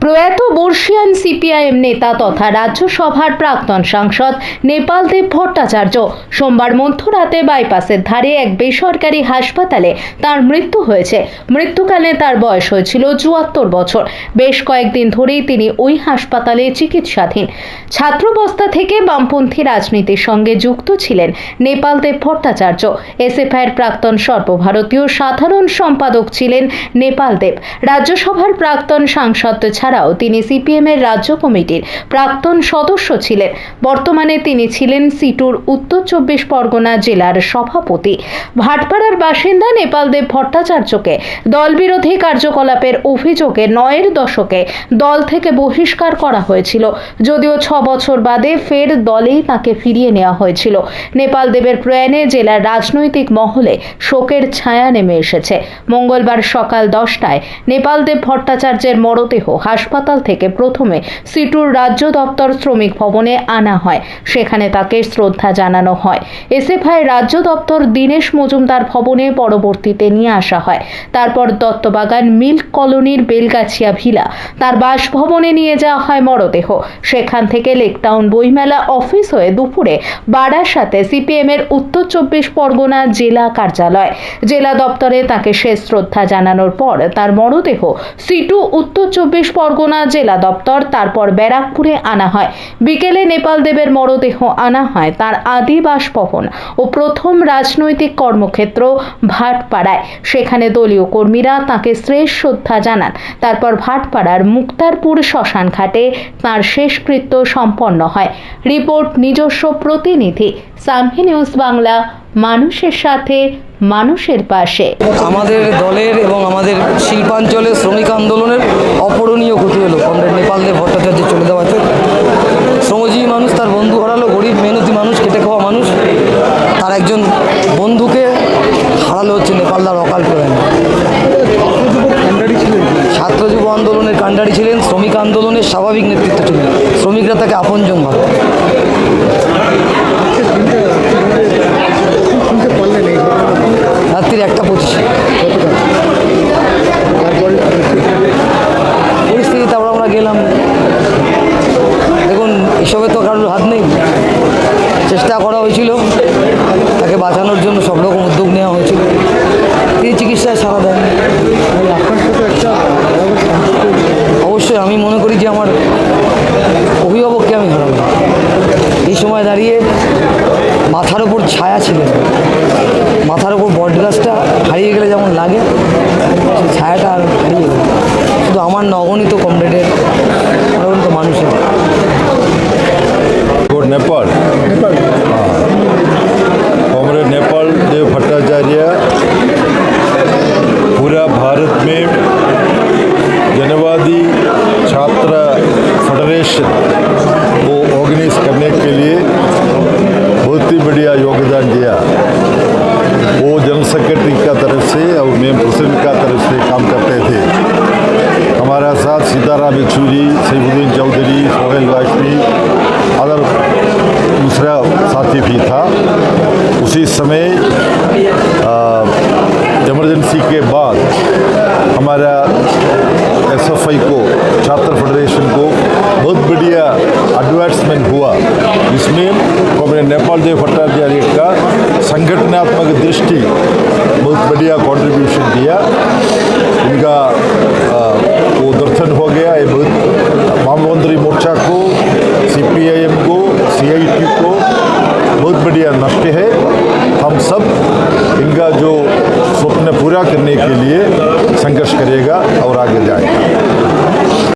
প্রয়াত বর্ষিয়ান সিপিআইএম নেতা তথা রাজ্যসভার প্রাক্তন সাংসদ নেপাল দেব ভট্টাচার্য সোমবার মধ্যরাতে বাইপাসের ধারে এক বেসরকারি হাসপাতালে তার মৃত্যু হয়েছে। মৃত্যুকালে তার বয়স হয়েছিল চুয়াত্তর বছর। বেশ কয়েকদিন ধরেই তিনি ওই হাসপাতালে চিকিৎসাধীন। ছাত্রবস্থা থেকে বামপন্থী রাজনীতির সঙ্গে যুক্ত ছিলেন নেপাল দেব ভট্টাচার্য। এসএফআইয়ের প্রাক্তন সর্বভারতীয় সাধারণ সম্পাদক ছিলেন নেপাল দেব। রাজ্যসভার প্রাক্তন সাংসদ ছাড়াও তিনি সিপিএম এর রাজ্য কমিটির প্রাক্তন সদস্য ছিলেন। বর্তমানে তিনি ছিলেন সিটুর উত্তর চব্বিশ পরগনা জেলার সভাপতি। ভাটপাড়ার বাসিন্দা নেপাল দেব ভট্টাচার্যকে দলবিরোধী কার্যকলাপের অভিযোগে নয়ের দশকে দল থেকে বহিষ্কার করা হয়েছিল। যদিও ছ বছর বাদে ফের দলেই তাকে ফিরিয়ে নেওয়া হয়েছিল। নেপাল দেবের প্রয়াণে জেলার রাজনৈতিক মহলে শোকের ছায়া নেমে এসেছে। মঙ্গলবার সকাল দশটায় নেপাল দেব ভট্টাচার্যের মরদেহ হাসপাতাল থেকে প্রথমে সিটুর রাজ্য দপ্তর শ্রমিক ভবনে আনা হয়। সেখানে তাকে শ্রদ্ধা জানানো হয়। এসএফআই রাজ্য দপ্তর দীনেশ মজুমদার ভবনে পরবর্তীতে নিয়ে আসা হয়। তারপর দত্তবাগান মিল্ক কলোনির বেলগাছিয়া ভিলা। তার বাসভবনে নিয়ে যাওয়া হয় মরদেহ। সেখান থেকে লেকটাউন বইমেলা অফিস হয়ে দুপুরে বারাসাতে সিপিএম এর উত্তর চব্বিশ পরগনা জেলা কার্যালয়। জেলা দপ্তরে তাকে শেষ শ্রদ্ধা জানানোর পর তার মরদেহ সিটু উত্তর চব্বিশ পরগনা জেলা দপ্তর, তারপর ব্যারাকপুরে আনা হয়। বিকেলে নেপাল দেবের মরদেহ আনা হয়, তার আদি বাসভবন ও প্রথম রাজনৈতিক কর্মক্ষেত্র ভাটপাড়ায়। সেখানে দলীয় কর্মীরা তাকে শ্রেষ্ঠ শ্রদ্ধা জানান। তারপর ভাটপাড়ার মুক্তারপুর শ্মশান ঘাটে তাঁর শেষকৃত্য সম্পন্ন হয়। রিপোর্ট, নিজস্ব প্রতিনিধি সামহি নিউজ বাংলা, মানুষের সাথে, মানুষের পাশে। আমাদের দলের এবং আমাদের শিল্পাঞ্চলের শ্রমিক আন্দোলনের অপূরণীয় হচ্ছে অকাল প্রয়াণ ছাত্র যুব আন্দোলনের কাণ্ডারি ছিলেন, শ্রমিক আন্দোলনের স্বাভাবিক নেতৃত্ব ছিলেন। শ্রমিকরা তাকে আপনজন ভাবে। রাত্রির একটা পঁচিশে। অভিভাবককে আমি হারালাম এই সময় দাঁড়িয়ে মাথার ওপর ছায়া ছিলেন মাথার ওপর বট গাছটা হারিয়ে গেলে যেমন লাগে সেই ছায়াটা আর হারিয়ে গেল শুধু আমার নগণিত কমরেডের অগণিত মানুষের और नेपाल हाँ कॉमरेड नेपाल देव भट्टाचार्य पूरा भारत में सेक्रेटरी का तरफ़ से और मैं प्रेसिडेंट का तरफ़ से काम करते थे। हमारा साथ सीताराम येचूरी सैफुद्दीन चौधरी, सोहेल वाजपेयी, अदर दूसरा साथी भी था। उसी समय इमरजेंसी के बाद हमारा एसएफआई को, छात्र फेडरेशन को बहुत बढ़िया एडवर्टाइजमेंट हुआ। इसमें कॉमरेड नेपाल देव भट्टाचार्य संगठनात्मक दृष्टि, बहुत बढ़िया कंट्रीब्यूशन दिया इनका वो दर्शन हो गया, ये बहुत मामलंतरी मोर्चा को सीपीआईएम को सीआईटी को, बहुत बढ़िया नष्ट है। हम सब इनका जो स्वप्न पूरा करने के लिए संघर्ष करेगा और आगे जाएगा।